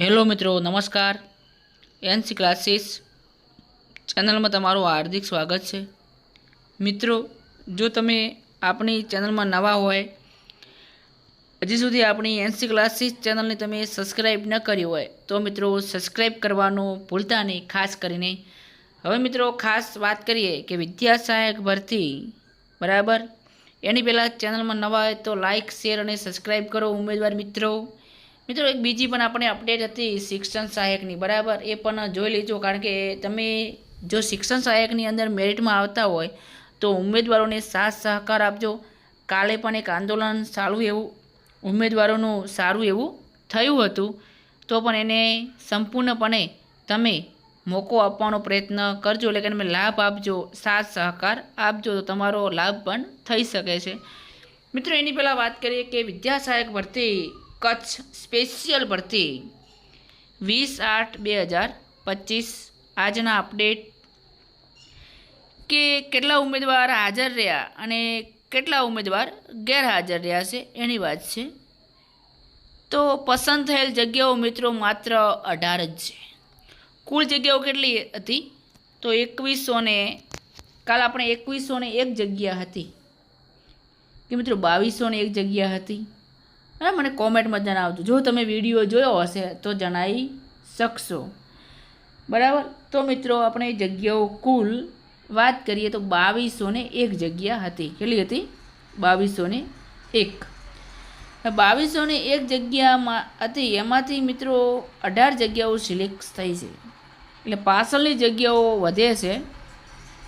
Hello મિત્રો, નમસ્કાર. NC classes ચેનલમાં તમારું હાર્દિક સ્વાગત છે. મિત્રો, જો તમે આપણી ચેનલમાં નવા હોય, હજી સુધી આપણી એનસી ક્લાસીસ ચેનલને તમે સબસ્ક્રાઈબ ન કરી હોય, તો મિત્રો સબસ્ક્રાઈબ કરવાનું ભૂલતા નહીં, ખાસ કરીને. હવે મિત્રો, ખાસ વાત કરીએ કે વિદ્યા સહાયક ભરતી, બરાબર? એની પહેલાં ચેનલમાં નવા હોય તો લાઇક, શેર અને સબસ્ક્રાઈબ કરો, ઉમેદવાર મિત્રો. મિત્રો, એક બીજી પણ આપણે અપડેટ હતી શિક્ષણ સહાયકની. બરાબર? એ પણ જોઈ લેજો, કારણ કે તમે જો શિક્ષણ સહાયકની અંદર મેરિટમાં આવતા હોય, તો ઉમેદવારોને સાથ સહકાર આપજો. કાલે પણ એક આંદોલન સારું એવું, ઉમેદવારોનું સારું એવું થયું હતું. તો પણ એને સંપૂર્ણપણે તમે મોકો આપવાનો પ્રયત્ન કરજો, એટલે કે તમે લાભ આપજો, સાથ સહકાર આપજો, તો તમારો લાભ પણ થઈ શકે છે. મિત્રો, એની પહેલાં વાત કરીએ કે વિદ્યા સહાયક ભરતી કચ્છ સ્પેશિયલ ભરતી વીસ આઠ બે હજાર પચીસ આજના અપડેટ કે કેટલા ઉમેદવાર હાજર રહ્યા અને કેટલા ઉમેદવાર ગેરહાજર રહ્યા છે એની વાત છે. તો પસંદ થયેલ જગ્યાઓ મિત્રો માત્ર અઢાર જ છે. કુલ જગ્યાઓ કેટલી હતી? તો એકવીસો ને કાલ આપણે એકવીસો ને એક જગ્યા હતી. કે મિત્રો બાવીસો ને એક જગ્યા હતી. હા, મને કોમેન્ટમાં જણાવજો. જો તમે વીડિયો જોયો હશે તો જણાવી શકશો. બરાબર? તો મિત્રો, આપણે જગ્યાઓ કુલ વાત કરીએ તો બાવીસો ને એક જગ્યા હતી. કેટલી હતી? બાવીસો ને એક. બાવીસો ને એક જગ્યામાં હતી. એમાંથી મિત્રો અઢાર જગ્યાઓ સિલેક્ટ થઈ છે. એટલે પાછળની જગ્યાઓ વધે છે.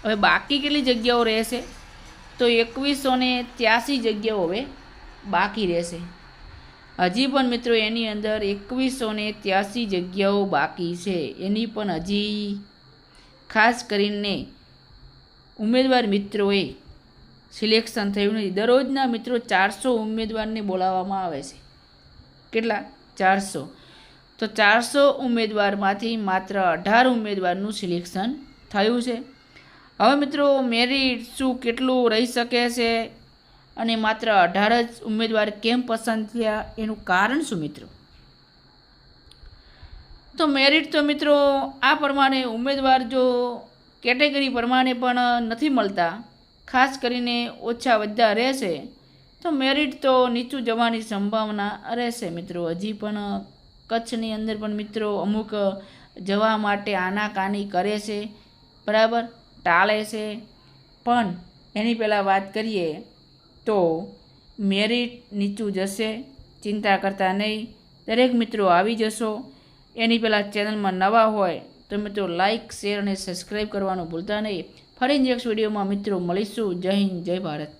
હવે બાકી કેટલી જગ્યાઓ રહેશે? તો એકવીસો ને ત્યાસી જગ્યાઓ હવે બાકી રહેશે. હજી પણ મિત્રો એની અંદર એકવીસો ને ત્યાસી જગ્યાઓ બાકી છે. એની પણ હજી ખાસ કરીને ઉમેદવાર મિત્રોએ સિલેક્શન થયું નથી. દરરોજના મિત્રો ચારસો ઉમેદવારને બોલાવવામાં આવે છે. કેટલા? ચારસો. તો ચારસો ઉમેદવારમાંથી માત્ર અઢાર ઉમેદવારનું સિલેક્શન થયું છે. હવે મિત્રો મેરિટ શું કેટલું રહી શકે છે? અને માત્ર અઢાર જ ઉમેદવાર કેમ પસંદ થયા? એનું કારણ શું મિત્રો? તો મેરિટ તો મિત્રો આ પ્રમાણે ઉમેદવાર જો કેટેગરી પ્રમાણે પણ નથી મળતા, ખાસ કરીને ઓછા વધતા રહેશે, તો મેરિટ તો નીચું જવાની સંભાવના રહેશે મિત્રો. હજી પણ કચ્છની અંદર પણ મિત્રો અમુક જવા માટે આનાકાની કરે છે, બરાબર? ટાળે છે. પણ એની પહેલાં વાત કરીએ તો મેરિટ નીચું જશે, ચિંતા કરતા નહીં. દરેક મિત્રો આવી જશો. એની પહેલાં ચેનલમાં નવા હોય તો મિત્રો લાઇક શેર અને સબસ્ક્રાઈબ કરવાનું ભૂલતા નહીં. ફરી નેક્સ્ટ વિડીયોમાં મિત્રો મળીશું. જય હિન્દ, જય ભારત.